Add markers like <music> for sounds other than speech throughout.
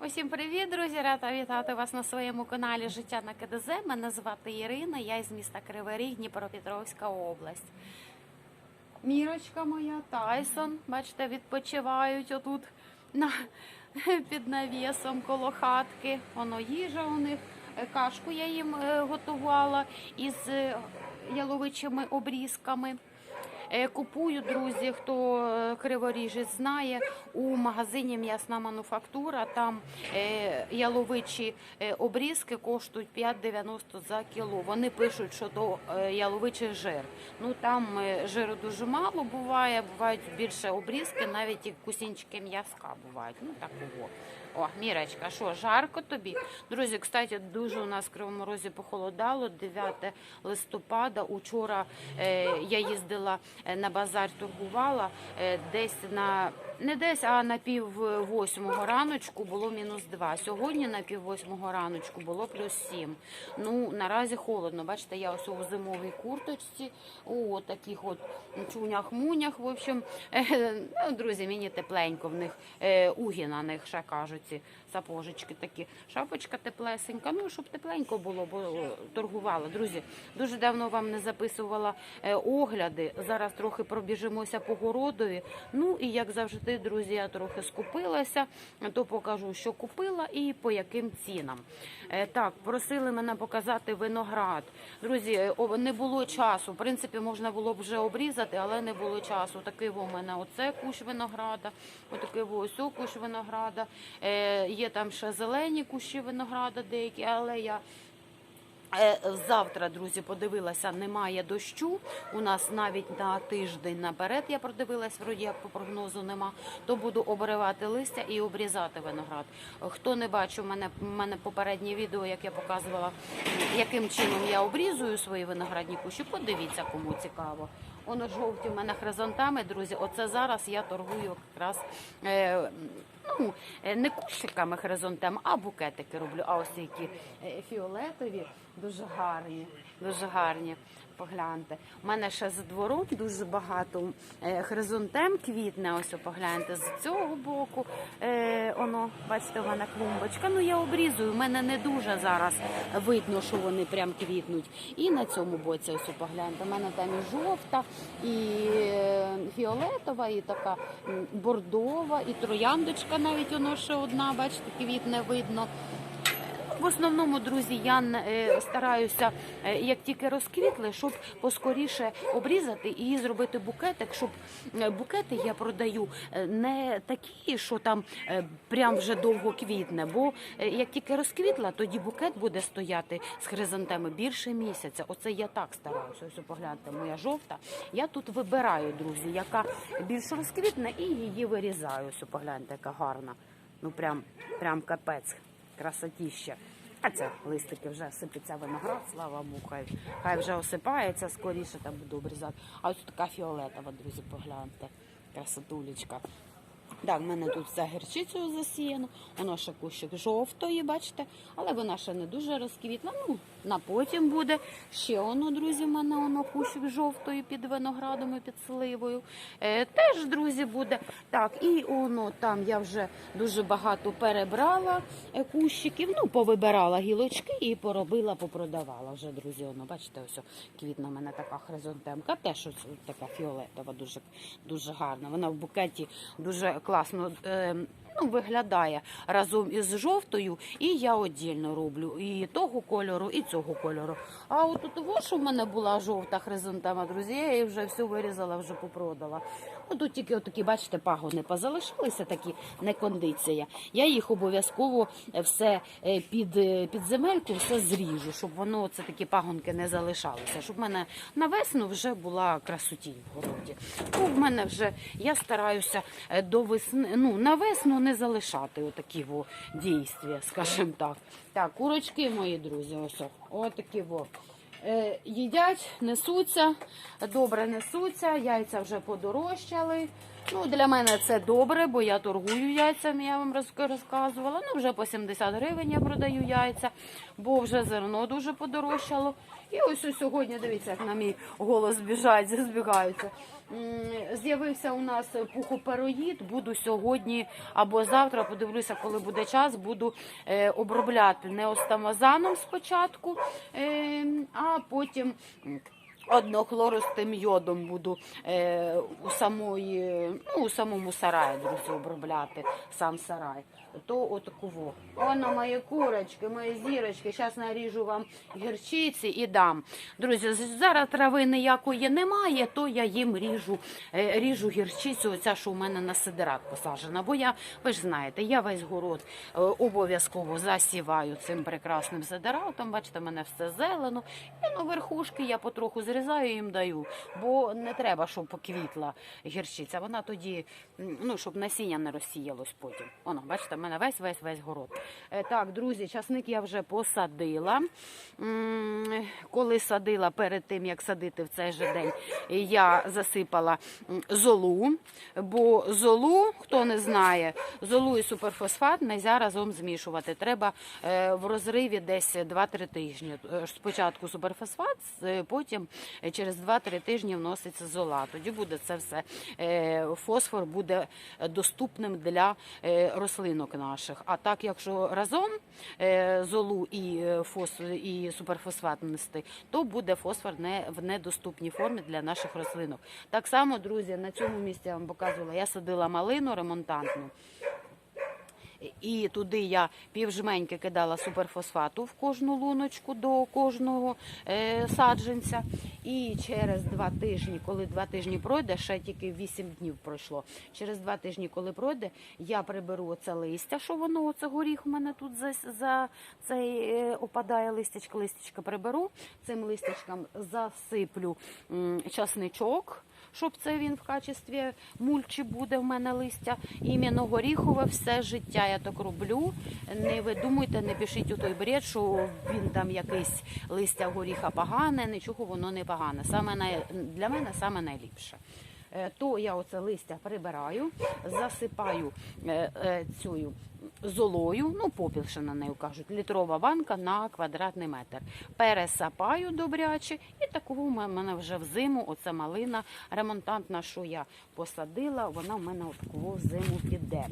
Усім привіт, друзі! Рада вітати вас на своєму каналі Життя на КДЗ. Мене звати Ірина, я із міста Кривий Ріг, Дніпропетровська область. Мірочка моя, Тайсон, бачите, відпочивають отут на, під навісом коло хатки. Воно їжа у них. Е, Кашку я їм е, готувала із е, яловичими обрізками. Е, Купую, друзі, хто е, криворіжець знає, у магазині м'ясна мануфактура. Там е, яловичі обрізки коштують 5,90 за кіло. Вони пишуть, що е, яловичий жир. Ну там жиру дуже мало буває, бувають більше обрізки, навіть і кусінчики м'язка бувають. Ну такого. О, Мірочка, що, жарко тобі? Друзі, кстати, дуже у нас в Кривому Розі похолодало. 9 листопада. Учора е, я їздила е, на базар, торгувала е, десь на не десь, а на пів восьмого раночку було мінус 2. Сьогодні на пів восьмого раночку було плюс 7. Ну, наразі холодно. Бачите, я ось у зимовій курточці, у таких от чунях-мунях. В общем, е, ну, друзі, мені тепленько в них е, угі на них ще кажуть, ці сапожечки такі. Шапочка теплесенька. Ну, щоб тепленько було, бо е, торгувала. Друзі, дуже давно вам не записувала е, огляди. Зараз трохи пробіжимося по городові. Ну і як завжди, друзі, я трохи скупилася, то покажу, що купила і по яким цінам. Е, Так, просили мене показати виноград. Друзі, не було часу. В принципі, можна було б вже обрізати, але не було часу. Такий у мене оце кущ винограда, отакий ось кущ винограда. Є там ще зелені кущі винограда деякі, але я Е, Завтра, друзі, подивилася, немає дощу. У нас навіть на тиждень наперед я продивилась, вроді як по прогнозу нема. То буду обривати листя і обрізати виноград. Хто не бачив мене, мене попереднє відео, як я показувала, яким чином я обрізую свої виноградні кущі, подивіться, кому цікаво. Воно жовті в мене хризантами, друзі. Оце зараз я торгую якраз. Е, Ну, е, не кущиками хризантем, а букетики роблю. А ось які е, фіолетові, дуже гарні, дуже гарні. Погляньте. У мене ще за двором дуже багато е, хризантем квітне. Ось погляньте з цього боку. Е, Оно, бачите, у мене клумбочка. Ну я обрізую. У мене не дуже зараз видно, що вони прям квітнуть. І на цьому боці ось погляньте. У мене там і жовта, і е, фіолетова, і така бордова, і трояндочка навіть воно ще одна, бачите, квітне видно. В основному, друзі, я е, стараюся, е, як тільки розквітли, щоб поскоріше обрізати і зробити букетик, щоб е, букети я продаю не такі, що там прям вже довго квітне. Бо як тільки розквітла, тоді букет буде стояти з хризантеми більше місяця. Оце я так стараюся. Ось погляньте, моя жовта. Я тут вибираю, друзі, яка більш розквітне, і її вирізаю. Ось погляньте, яка гарна. Ну прям, прям капець красотіще. А це листики вже сипеться виноград, слава Богу, хай, вже осипається, скоріше там буду обрізати. А ось така фіолетова, друзі, погляньте, красотулечка. Так, в мене тут все гірчицею засіяно, воно ще кущик жовтої, бачите, але вона ще не дуже розквітла. Ну, на потім буде. Ще воно, друзі, в мене воно кущик жовтої під виноградом і під сливою. Е, теж, друзі, буде. Так, і воно там я вже дуже багато перебрала е, кущиків, ну, повибирала гілочки і поробила, попродавала вже, друзі. Воно, бачите, ось квітна в мене така хризантемка, теж ось така фіолетова, дуже, дуже гарна. Вона в букеті дуже класно. Е, Ну, виглядає разом із жовтою, і я віддільно роблю і того кольору, і цього кольору. А от у того, що в мене була жовта хризантема, друзі, я її вже всю вирізала, вже попродала. Ну, тут тільки отакі, бачите, пагони позалишилися, такі не кондиція. Я їх обов'язково е, все е, під, е, під земельку все зріжу, щоб воно це такі пагонки не залишалися. Щоб в мене на весну вже була красотінь в городі. Ну, в мене вже я стараюся до весни, ну на весну не залишати отакі во дійствия, скажімо так. Так, курочки мої друзі, ось отакі во. Е, їдять, несуться, добре несуться, яйця вже подорожчали. Ну, для мене це добре, бо я торгую яйцями, я вам розказувала. Ну, вже по 70 гривень я продаю яйця, бо вже зерно дуже подорожчало. І ось ось сьогодні, дивіться, як на мій голос збіжають, <laughs> збігаються. З'явився у нас пухопероїд. Буду сьогодні або завтра, подивлюся, коли буде час, буду е, обробляти неостамазаном спочатку, е, а потім. Однохлористим йодом буду е, у самої, ну, у самому сараї, друзі, обробляти сам сарай. То отаково. Воно мої курочки, мої зірочки. Зараз наріжу вам гірчиці і дам. Друзі, зараз трави ніякої немає, то я їм ріжу, е, ріжу гірчицю, оця, що у мене на сидерат посаджена. Бо я, ви ж знаєте, я весь город е, обов'язково засіваю цим прекрасним сидератом. Бачите, мене все зелено. І ну, верхушки я потроху зрізаю їм даю, бо не треба, щоб поквітла гірчиця. Вона тоді, ну, щоб насіння не розсіялось потім. Воно, бачите, в мене весь весь весь город. Е, так, друзі, часник я вже посадила. Коли садила перед тим, як садити в цей же день, я засипала золу. Бо золу, хто не знає, золу і суперфосфат нельзя разом змішувати. Треба е, в розриві десь 2-3 тижні. Е, Спочатку суперфосфат, потім через 2-3 тижні вноситься зола. Тоді буде це все. Фосфор буде доступним для е, рослинок наших. А так, якщо разом е, золу і е, фос і суперфосфат нести, то буде фосфор не в недоступній формі для наших рослинок. Так само, друзі, на цьому місці я вам показувала. Я садила малину ремонтантну. І туди я півжменьки кидала суперфосфату в кожну луночку до кожного е, саджанця. І через два тижні, коли два тижні пройде, ще тільки 8 днів пройшло. Через два тижні, коли пройде, я приберу оце листя, що воно, оце горіх у мене тут за, за цей е, опадає листячко, листячко приберу. Цим листячком засиплю часничок щоб це він в качестві мульчі буде в мене листя. Іменно горіхове все життя я так роблю. Не ви не пишіть у той бред, що він там якийсь листя горіха погане, нічого воно не погане. Саме най... для мене саме найліпше. Е, То я оце листя прибираю, засипаю е, е, цю золою, ну попіл ще на неї кажуть, літрова банка на квадратний метр. Пересапаю добряче, і такого в мене вже взиму, оце малина ремонтантна, що я посадила, вона в мене отакого взиму піде.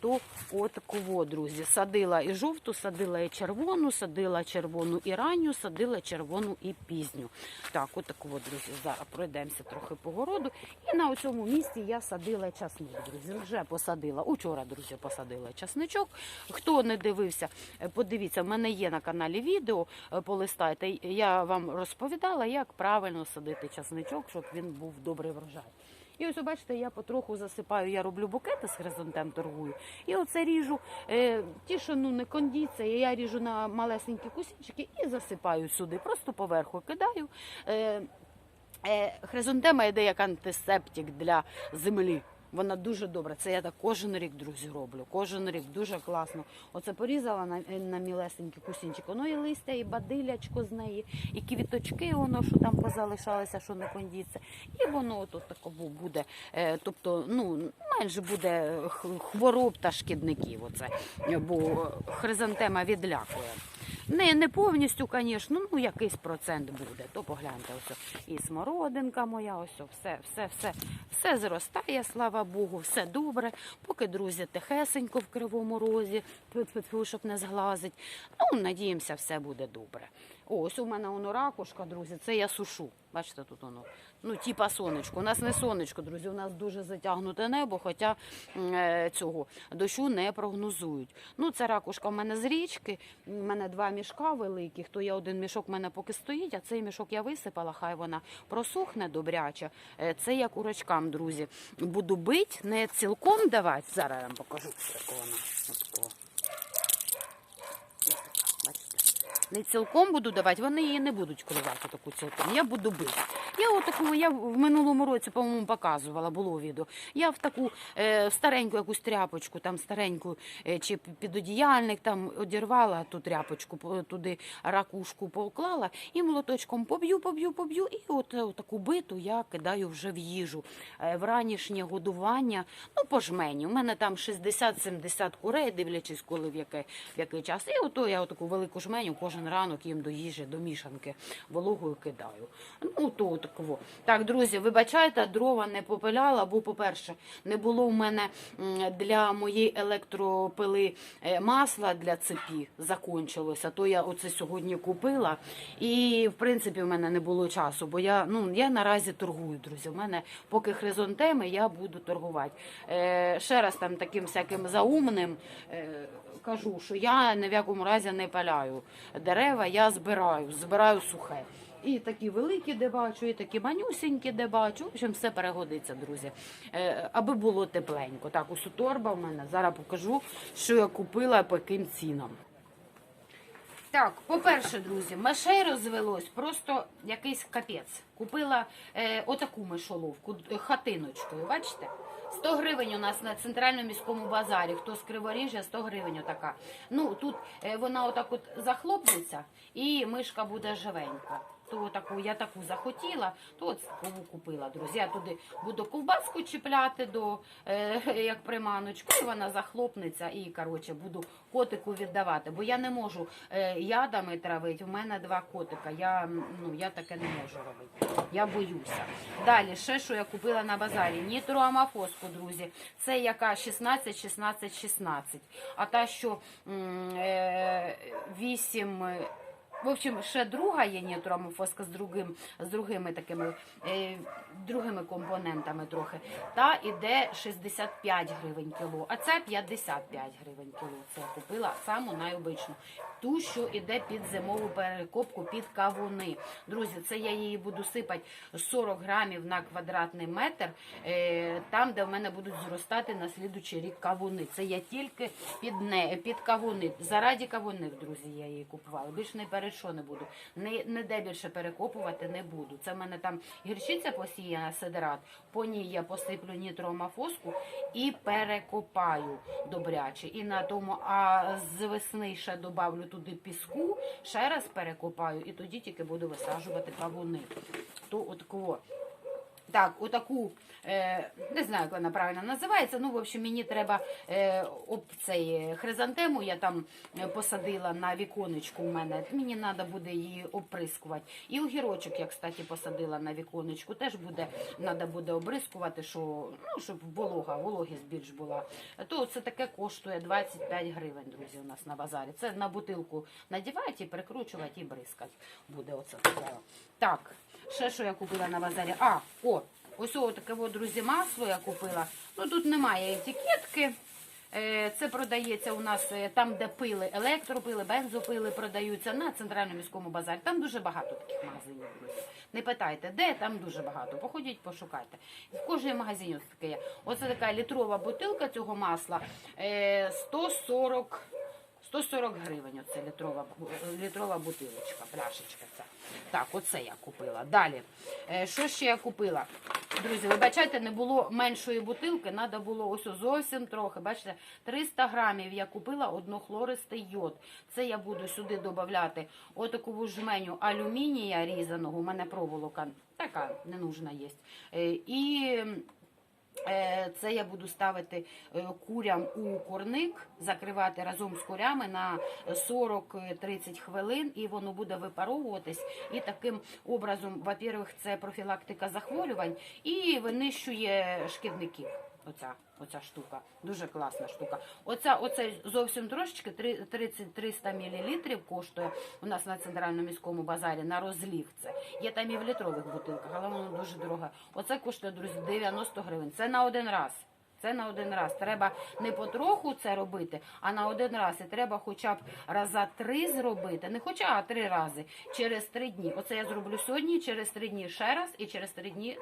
То отакого, друзі, садила і жовту, садила і червону, садила червону і ранню, садила червону і пізню. Так, отакого, друзі, зараз пройдемося трохи по городу. І на цьому місці я садила часник, друзі. Вже посадила. Учора, друзі, посадила часничок. Хто не дивився, е, подивіться, в мене є на каналі відео, е, полистайте. Я вам розповідала, як правильно садити часничок, щоб він був добрий врожай. І ось, бачите, я потроху засипаю, я роблю букети з хризантем торгую. І оце ріжу е, ті, що ну не кондиція, я ріжу на малесенькі кусочки і засипаю сюди. Просто поверху кидаю. Хризантема йде як антисептик для землі. Вона дуже добра. Це я так кожен рік, друзі, роблю. Кожен рік дуже класно. Оце порізала на, на мілесенький кусінчик. Воно і листя, і бадилячко з неї, і квіточки, воно що там позалишалося, що не кондіться. І воно от такого буде. Е, тобто, ну менше буде хвороб та шкідників. Оце, бо хризантема відлякує. Не, не повністю, звісно, ну якийсь процент буде. То погляньте, ось і смородинка моя, ось все, все, все, все зростає, слава Богу, все добре. Поки друзі тихесенько в кривому розі, щоб не зглазить. Ну, надіємося, все буде добре. Ось у мене воно ракушка, друзі, це я сушу. Бачите, тут воно. Ну, типа сонечко. У нас не сонечко, друзі, у нас дуже затягнуте небо, хоча е, цього дощу не прогнозують. Ну, це ракушка в мене з річки. У мене два мішка великих, то я один мішок в мене поки стоїть, а цей мішок я висипала, хай вона просохне добряче. Е, Це я курочкам, друзі, буду бити, не цілком давати. Зараз я вам покажу, як вона. Отакого. Ось така, Бачите? Не цілком буду давати, вони її не будуть коливати таку цілком. Я буду бити. Я отаку, я в минулому році, по-моєму, показувала, було відео. Я в таку е, стареньку якусь тряпочку, там стареньку е, чи підодіяльник там одірвала ту тряпочку, туди ракушку поклала і молоточком поб'ю, поб'ю, поб'ю. І от, е, таку биту я кидаю вже в їжу. Е, в ранішнє годування, ну по жмені. У мене там 60-70 курей, дивлячись, коли в який, в який час. І ото я таку велику жменю кожен ранок їм до їжі, до мішанки вологою кидаю. Ну, то такого. Так, друзі, вибачайте, дрова не попиляла, бо, по-перше, не було в мене для моєї електропили е, масла для цепі закончилося. То я оце сьогодні купила. І, в принципі, в мене не було часу, бо я, ну, я наразі торгую, друзі. У мене поки хризантеми, я буду торгувати. Е, ще раз там таким всяким заумним. Е, Кажу, що я ні в якому разі не паляю дерева, я збираю, збираю сухе. І такі великі, де бачу, і такі манюсінькі, де бачу. В общем, все перегодиться, друзі. Е, аби було тепленько. Так, ось торба в мене. Зараз покажу, що я купила по яким цінам. Так, по-перше, друзі, мишей розвелось просто якийсь капець. Купила е, отаку мишоловку хатиночкою. Бачите? 100 гривень у нас на центральному міському базарі. Хто з Криворіжжя, 100 гривень отака. Ну тут е, вона отак от захлопнеться, і мишка буде живенька. То таку я таку захотіла, то от таку купила, друзі. Я туди буду ковбаску чіпляти до е, <laughs> як приманочку, і вона захлопнеться і коротше буду котику віддавати. Бо я не можу е, ядами травити. У мене два котика. Я ну я таке не можу робити. Я боюся. Далі, ще що я купила на базарі. Нітроамафоску, друзі. Це яка 16, 16, 16. А та, що е, 8... В общем, ще друга є нітроамофоска з другим, з другими такими е, другими компонентами трохи. Та іде 65 гривень кіло, а це 55 гривень кіло. Це купила саму найобичну. Ту, що іде під зимову перекопку, під кавуни. Друзі, це я її буду сипати 40 грамів на квадратний метр, е, там, де в мене будуть зростати на слідучий рік кавуни. Це я тільки під не під кавуни. Зараді кавунів, друзі, я її купувала. Більш не перед що не буду. Не, не де більше перекопувати не буду. Це в мене там гірчиця посіяна, сидерат. По ній я посиплю нітроамофоску і перекопаю добряче. І на тому, а з весни ще добавлю туди піску, ще раз перекопаю, і тоді тільки буду висаджувати кавуни. То от кого. Так, отаку, е, не знаю, як вона правильно називається. Ну, в общем, мені треба е, об цей хризантему, я там посадила на віконечку у мене. Мені треба буде її оприскувати. І огірочок я, кстати, посадила на віконечку. Теж буде, треба буде обрискувати, що, ну, щоб волога, вологість більш була. То це таке коштує 25 гривень, друзі, у нас на базарі. Це на бутилку надівають і прикручувати, і бризкати буде оце таке. Так. Ще що я купила на базарі? А, о, ось таке, друзі, масло я купила. Ну тут немає етикетки. Е, Це продається у нас е, там, де пили, електропили, бензопили продаються на центральному міському базарі. Там дуже багато таких магазинів. Не питайте, де там дуже багато. Походіть, пошукайте. В кожній магазині ось таке є. Оце така літрова бутилка цього масла е, 140 140 гривень оце літрова, літрова бутилочка, пляшечка ця. Так, оце я купила. Далі. Е, що ще я купила? Друзі, вибачайте, не було меншої бутилки, треба було ось зовсім трохи. Бачите, 300 грамів я купила однохлористий йод. Це я буду сюди додати отаку жменю алюмінія різаного. У мене проволока така ненужна є. Е, І Це я буду ставити е, курям у корник, закривати разом з курями на 40-30 хвилин, і воно буде випаровуватись. І таким образом, во-первых, це профілактика захворювань і винищує шкідників. Оця, оця штука. Дуже класна штука. Оця, оце зовсім трошечки 30-300 мл коштує у нас на центральному міському базарі на розлів. Це є там і в літрових бутилках, але воно дуже дороге. Оце коштує, друзі, 90 гривень. Це на один раз. Це на один раз. Треба не потроху це робити, а на один раз. І треба хоча б раза три зробити. Не хоча, а три рази через три дні. Оце я зроблю сьогодні, через три дні ще раз і через три дні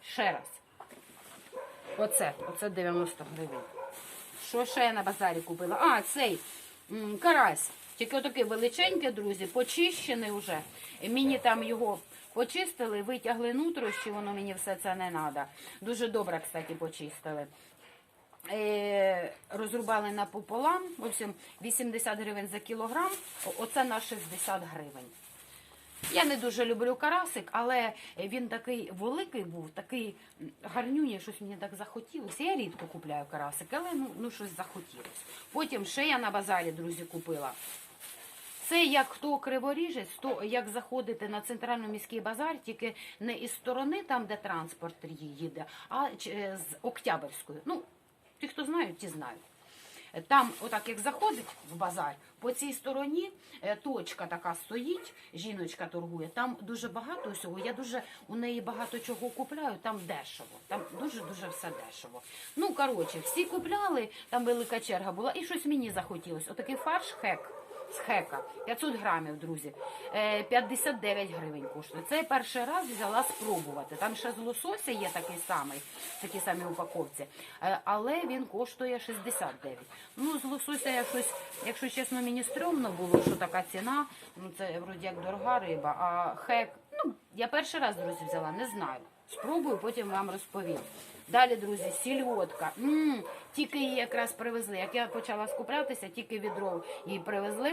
ще раз. Оце, оце 90 гривень. Що ще я на базарі купила? А, цей карась. Тільки отаке величеньке, друзі, почищене вже. Мені там його почистили, витягли нутрощі, воно мені все це не треба. Дуже добре, кстати, почистили. Е, розрубали напополам, в общем, 80 гривень за кілограм, оце на 60 гривень. Я не дуже люблю карасик, але він такий великий був, такий м, гарнюній, щось мені так захотілося. Я рідко купляю карасик, але ну, ну щось захотілося. Потім ще я на базарі, друзі, купила. Це як хто криворіжець, то як заходити на центральний міський базар, тільки не із сторони, там де транспорт їде, а ч- з Октябрьської. Ну, ті, хто знають, ті знають. Там, отак як заходить в базар, по цій стороні е, точка така стоїть, жіночка торгує. Там дуже багато всього. Я дуже у неї багато чого купляю. Там дешево. Там дуже дуже все дешево. Ну коротше, всі купляли, там велика черга була, і щось мені захотілося. Отакий фарш хек. З хека 500 грамів, друзі. Е, 59 гривень коштує. Це я перший раз взяла спробувати. Там ще з лосося є такий самий, в такій самій упаковці, Е, але він коштує 69. Ну, з лосося я щось, якщо чесно, мені стрьомно було, що така ціна. Ну це вроді як дорога риба. А хек, ну я перший раз, друзі, взяла, не знаю. Спробую, потім вам розповім. Далі, друзі, сільотка. м тільки її якраз привезли. Як я почала скуплятися, тільки відро її привезли.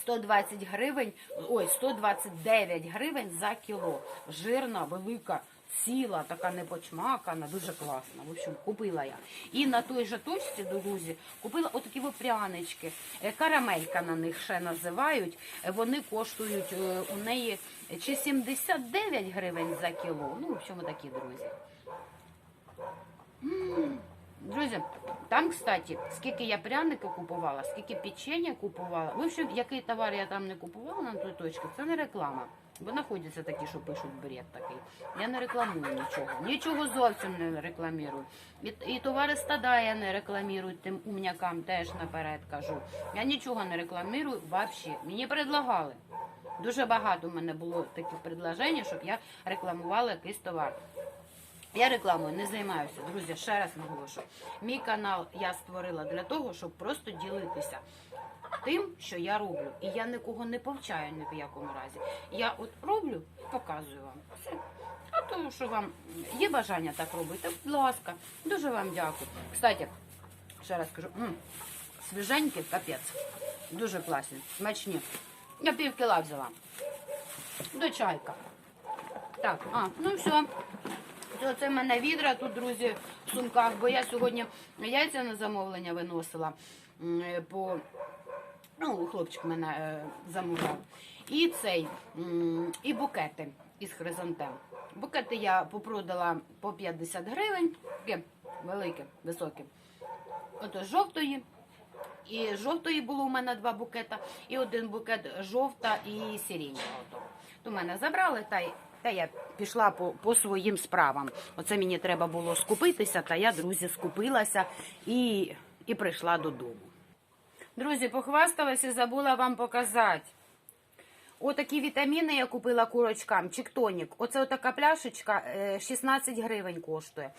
120 гривень, ой, 129 гривень за кіло. Жирна, велика, ціла, така непочмакана, дуже класна. В общем, купила я. І на той же точці, друзі, купила отакі прянички. Е, Карамелька на них ще називають. Е, Вони коштують е, у неї чи 79 гривень за кіло. Ну, в общем, такі, друзі. Друзі, там, кстати, скільки я пряники купувала, скільки печення купувала. В общем, який товар я там не купувала на той точці, це не реклама. Бо знаходяться такі, що пишуть бред такий. Я не рекламую нічого. Нічого зовсім не рекламірую. І, і товари стада я не рекламірую тим умнякам теж наперед кажу. Я нічого не рекламірую взагалі. Мені предлагали. Дуже багато в мене було таких предложень, щоб я рекламувала якийсь товар. Я рекламою не займаюся, друзі. Ще раз наголошу. Мій канал я створила для того, щоб просто ділитися тим, що я роблю. І я нікого не повчаю ні в якому разі. Я от роблю, і показую вам. Все. А то, що вам є бажання так робити, будь ласка, дуже вам дякую. Кстати, ще раз кажу, м, свіженькі, капець. Дуже класні, смачні. Я пів кіла взяла. До чайка. Так, а, ну все. Це, це в мене відра тут, друзі, в сумках, бо я сьогодні яйця на замовлення виносила е, по. Ну, хлопчик мене е, замовляв. І цей, і букети із хризантем. Букети я попродала по 50 гривень, такі великі, високі. Ото жовтої. І жовтої було у мене два букета, і один букет жовта і сиренєва. То мене забрали, та, й- та я пішла по, по своїм справам. Оце мені треба було скупитися, та я, друзі, скупилася і, і прийшла додому. Друзі, похвасталася і забула вам показати. Отакі вітаміни я купила курочкам, чіктонік. Оце отака пляшечка е, 16 гривень коштує.